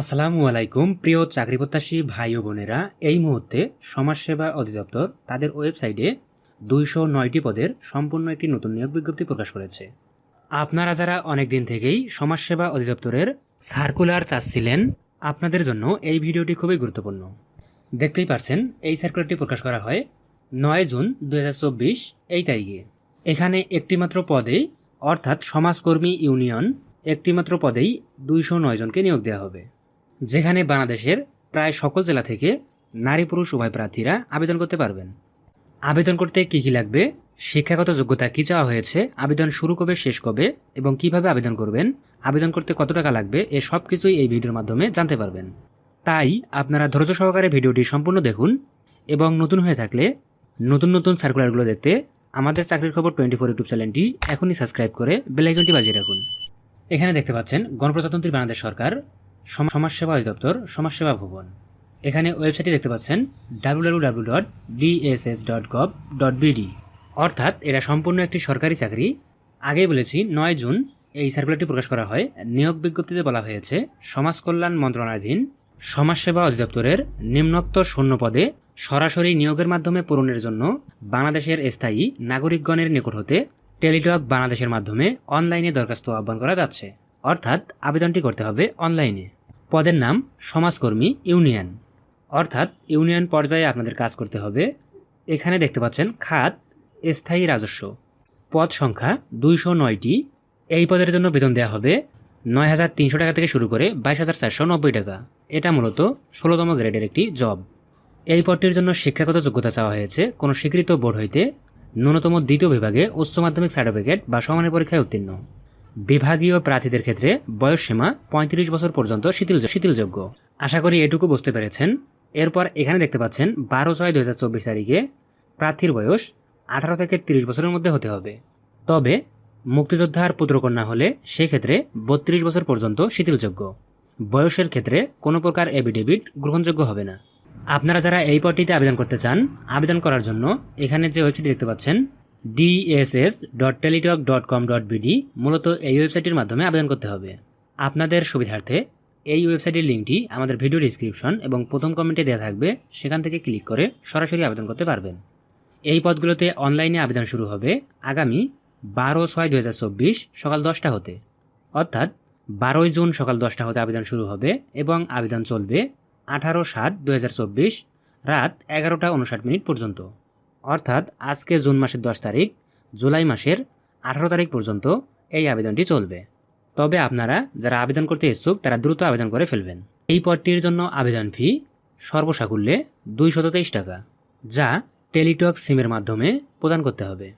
আসসালামু আলাইকুম, প্রিয় চাকরি প্রত্যাশী ভাই ও বোনেরা। এই মুহূর্তে সমাজসেবা অধিদপ্তর তাদের ওয়েবসাইটে দুইশো নয়টি পদের সম্পূর্ণ একটি নতুন নিয়োগ বিজ্ঞপ্তি প্রকাশ করেছে। আপনারা যারা অনেক দিন থেকেই সমাজসেবা অধিদপ্তরের সার্কুলার চাচ্ছিলেন, আপনাদের জন্য এই ভিডিওটি খুবই গুরুত্বপূর্ণ। দেখতেই পারছেন, এই সার্কুলারটি প্রকাশ করা হয় নয় জুন দু হাজার চব্বিশ, এই তারিখে। এখানে একটিমাত্র পদেই, অর্থাৎ সমাজকর্মী ইউনিয়ন, একটিমাত্র পদেই দুইশো নয় জনকে নিয়োগ দেওয়া হবে। যেখানে বাংলাদেশের প্রায় সকল জেলা থেকে নারী পুরুষ উভয় প্রার্থীরা আবেদন করতে পারবেন। আবেদন করতে কী কী লাগবে, শিক্ষাগত যোগ্যতা কী চাওয়া হয়েছে, আবেদন শুরু কবে, শেষ কবে এবং কীভাবে আবেদন করবেন, আবেদন করতে কত টাকা লাগবে এ সব কিছুই এই ভিডিওর মাধ্যমে জানতে পারবেন। তাই আপনারা ধৈর্য সহকারে ভিডিওটি সম্পূর্ণ দেখুন এবং নতুন হয়ে থাকলে নতুন নতুন সার্কুলারগুলো দেখতে আমাদের চাকরির খবর টোয়েন্টি ফোর ইউটিউব চ্যানেলটি এখনই সাবস্ক্রাইব করে বেলাইকনটি বাজিয়ে রাখুন। এখানে দেখতে পাচ্ছেন গণপ্রজাতন্ত্রী বাংলাদেশ সরকার সমাজসেবা অধিদপ্তর, সমাজসেবা ভবন। এখানে ওয়েবসাইটে দেখতে পাচ্ছেন W dot dot gov dot অর্থাৎ এটা সম্পূর্ণ একটি সরকারি চাকরি। আগেই বলেছি, নয় জুন এই সার্কুলারটি প্রকাশ করা হয়। নিয়োগ বিজ্ঞপ্তিতে বলা হয়েছে, সমাজ কল্যাণ মন্ত্রণালয়াধীন সমাজসেবা অধিদপ্তরের নিম্নোক্ত শূন্য পদে সরাসরি নিয়োগের মাধ্যমে পূরণের জন্য বাংলাদেশের স্থায়ী নাগরিকগণের নিকট হতে টেলিটক বাংলাদেশের মাধ্যমে অনলাইনে দরখাস্ত আহ্বান করা যাচ্ছে। অর্থাৎ আবেদনটি করতে হবে অনলাইনে। পদের নাম সমাজকর্মী ইউনিয়ন। অর্থাৎ ইউনিয়ন পর্যায়ে আপনাদের কাজ করতে হবে। এখানে দেখতে পাচ্ছেন খাত স্থায়ী রাজস্ব। পদ সংখ্যা দুইশো নয়টি। এই পদের জন্য বেতন দেওয়া হবে নয় হাজার তিনশো টাকা থেকে শুরু করে বাইশ হাজার চারশো নব্বই টাকা। এটা মূলত ষোলোতম গ্রেডের একটি জব। এই পদটির জন্য শিক্ষাগত যোগ্যতা চাওয়া হয়েছে কোনো স্বীকৃত বোর্ড হইতে ন্যূনতম দ্বিতীয় বিভাগে উচ্চ মাধ্যমিক সার্টিফিকেট বা সমানের পরীক্ষায় উত্তীর্ণ। বিভাগীয় প্রার্থীদের ক্ষেত্রে বয়সসীমা পঁয়ত্রিশ বছর পর্যন্ত শিথিল শিথিলযোগ্য। আশা করি এটুকু বুঝতে পেরেছেন। এরপর এখানে দেখতে পাচ্ছেন, বারো ছয় দু হাজার চব্বিশ তারিখে প্রার্থীর বয়স আঠারো থেকে তিরিশ বছরের মধ্যে হতে হবে। তবে মুক্তিযোদ্ধার পুত্রকন্যা হলে সেক্ষেত্রে বত্রিশ বছর পর্যন্ত শিথিলযোগ্য। বয়সের ক্ষেত্রে কোনো প্রকার এফিডেভিট গ্রহণযোগ্য হবে না। আপনারা যারা এই পদটিতে আবেদন করতে চান, আবেদন করার জন্য এখানে যে ওয়েবসাইট দেখতে পাচ্ছেন DSS dot Teletalk dot com dot BD মূলত এই ওয়েবসাইটের মাধ্যমে আবেদন করতে হবে। আপনাদের সুবিধার্থে এই ওয়েবসাইটের লিঙ্কটি আমাদের ভিডিও ডিসক্রিপশন এবং প্রথম কমেন্টে দেওয়া থাকবে, সেখান থেকে ক্লিক করে সরাসরি আবেদন করতে পারবেন। এই পদগুলোতে অনলাইনে আবেদন শুরু হবে আগামী বারো ছয় দু সকাল দশটা হতে। অর্থাৎ বারোই জুন সকাল দশটা হতে আবেদন শুরু হবে এবং আবেদন চলবে আঠারো সাত দু রাত এগারোটা উনষাট মিনিট পর্যন্ত। অর্থাৎ আজকে জুন মাসের দশ তারিখ, জুলাই মাসের আঠারো তারিখ পর্যন্ত এই আবেদনটি চলবে। তবে আপনারা যারা আবেদন করতে ইচ্ছুক, তারা দ্রুত আবেদন করে ফেলবেন। এই পদটির জন্য আবেদন ফি সর্বসাকুল্যে দুইশত তেইশ টাকা, যা টেলিটক সিমের মাধ্যমে প্রদান করতে হবে।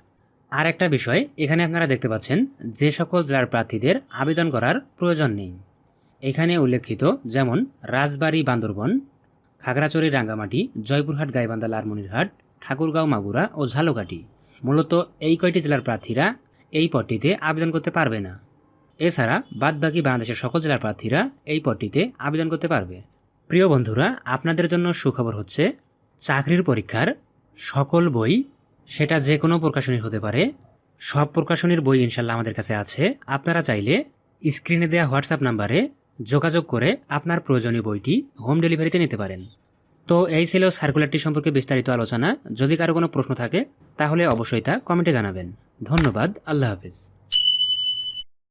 আর একটা বিষয়, এখানে আপনারা দেখতে পাচ্ছেন যে সকল জেলার প্রার্থীদের আবেদন করার প্রয়োজন নেই। এখানে উল্লেখিত যেমন রাজবাড়ী, বান্দরবন, খাগড়াছড়ি, রাঙ্গামাটি, জয়পুরহাট, গাইবান্ধা, লালমনিরহাট ঠাকুরগাঁও মাগুরা ও ঝালকাঠি। মূলত এই কয়টি জেলার প্রার্থীরা এই পদটিতে আবেদন করতে পারবে না। এছাড়া বাদবাকি বাংলাদেশের সকল জেলার প্রার্থীরা এই পদটিতে আবেদন করতে পারবে। প্রিয় বন্ধুরা, আপনাদের জন্য সুখবর হচ্ছে, চাকরির পরীক্ষার সকল বই সেটা যে কোনো প্রকাশনী হতে পারে। সব প্রকাশনীর বই ইনশাল্লাহ আমাদের কাছে আছে। আপনারা চাইলে স্ক্রিনে দেওয়া হোয়াটসঅ্যাপ নাম্বারে যোগাযোগ করে আপনার প্রয়োজনীয় বইটি হোম ডেলিভারিতে নিতে পারেন। তো এই ছিল সার্কুলারটি সম্পর্কে বিস্তারিত আলোচনা। যদি কারও কোনো প্রশ্ন থাকে, তাহলে অবশ্যই তা কমেন্টে জানাবেন। ধন্যবাদ, আল্লাহ হাফিজ।